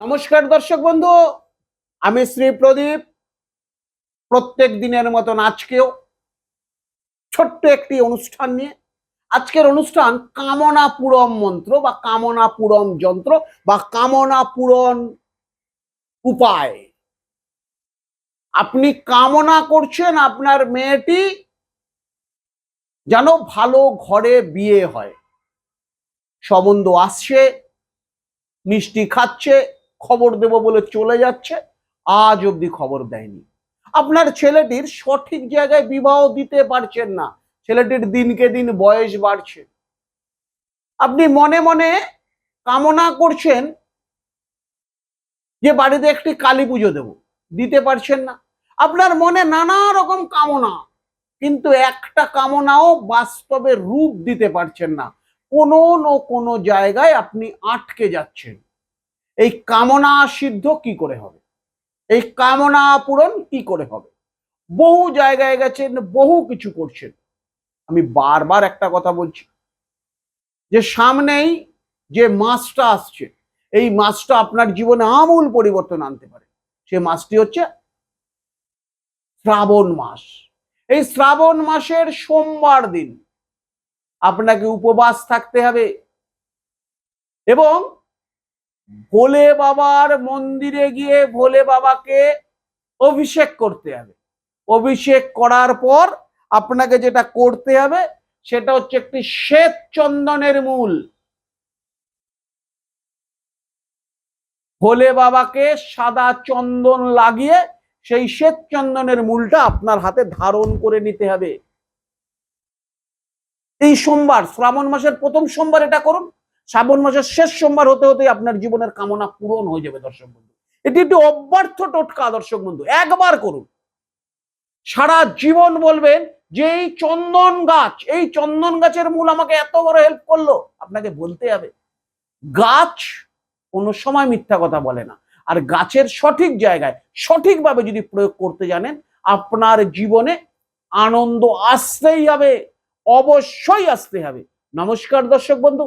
নমস্কার দর্শক বন্ধু, আমি শ্রী প্রদীপ। প্রত্যেক দিনের মতন আজকেও ছোট্ট একটি অনুষ্ঠান নিয়ে, আজকের অনুষ্ঠান কামনা পূরণ মন্ত্র বা কামনা পূরণ যন্ত্র বা কামনা পূরণ উপায়। আপনি কামনা করছেন আপনার মেয়েটি যেন ভালো ঘরে বিয়ে হয়। সম্বন্ধ আসছে, মিষ্টি খাচ্ছে খবর দেব বলে চলে যাচ্ছে, আজ অবধি খবর দেয়নি। আপনার ছেলেটির সঠিক জায়গায় বিবাহ দিতে পারছেন না। ছেলেটির দিনকে দিন বয়স বাড়ছে। আপনি মনে মনে কামনা করছেন যে বাড়িতে একটি কালী পুজো দেব, দিতে পারছেন না। আপনার মনে নানা রকম কামনা, কিন্তু একটা কামনাও বাস্তবে রূপ দিতে পারছেন না। কোনো না কোনো জায়গায় আপনি আটকে যাচ্ছেন। এই কামনা সিদ্ধ কি করে হবে? এই কামনা পূরণ কি করে হবে? বহু জায়গায় গেছেন, বহু কিছু করছেন। আমি বারবার একটা কথা বলছি। যে সামনেই যে মাসটা আসছে, এই মাসটা আপনার জীবনে আমূল পরিবর্তন আনতে পারে। সে মাসটি হচ্ছে শ্রাবণ মাস। এই শ্রাবণ মাসের সোমবার দিন আপনাকে উপবাস থাকতে হবে এবং ভোলে বাবার মন্দিরে গিয়ে ভোলে বাবাকে অভিষেক করতে হবে। অভিষেক করার পর আপনাকে যেটা করতে হবে, সেটা হচ্ছে একটি শ্বেত চন্দনের মূল। ভোলে বাবাকে সাদা চন্দন লাগিয়ে সেই শ্বেত চন্দনের মূলটা আপনার হাতে ধারণ করে নিতে হবে। এই সোমবার, শ্রাবণ মাসের প্রথম সোমবার এটা করুন। শ্রাবণ মাসের শেষ সোমবার হতে হতে আপনার জীবনের কামনা পূরণ হয়ে যাবে, দর্শক বন্ধু। এটি একটি অব্যর্থ টোটকা, দর্শক বন্ধু। একবার করুন। সারা জীবন বলবেন যে এই চন্দন গাছ, এই চন্দন গাছের মূল আমাকে এত বড় হেল্প করল। আপনাকে বলতে হবে, গাছ কোনো সময় মিথ্যা কথা বলে না। আর গাছের সঠিক জায়গায়, সঠিকভাবে যদি প্রয়োগ করতে জানেন, আপনার জীবনে আনন্দ আসতেই হবে, অবশ্যই আসতে হবে। নমস্কার, দর্শক বন্ধু।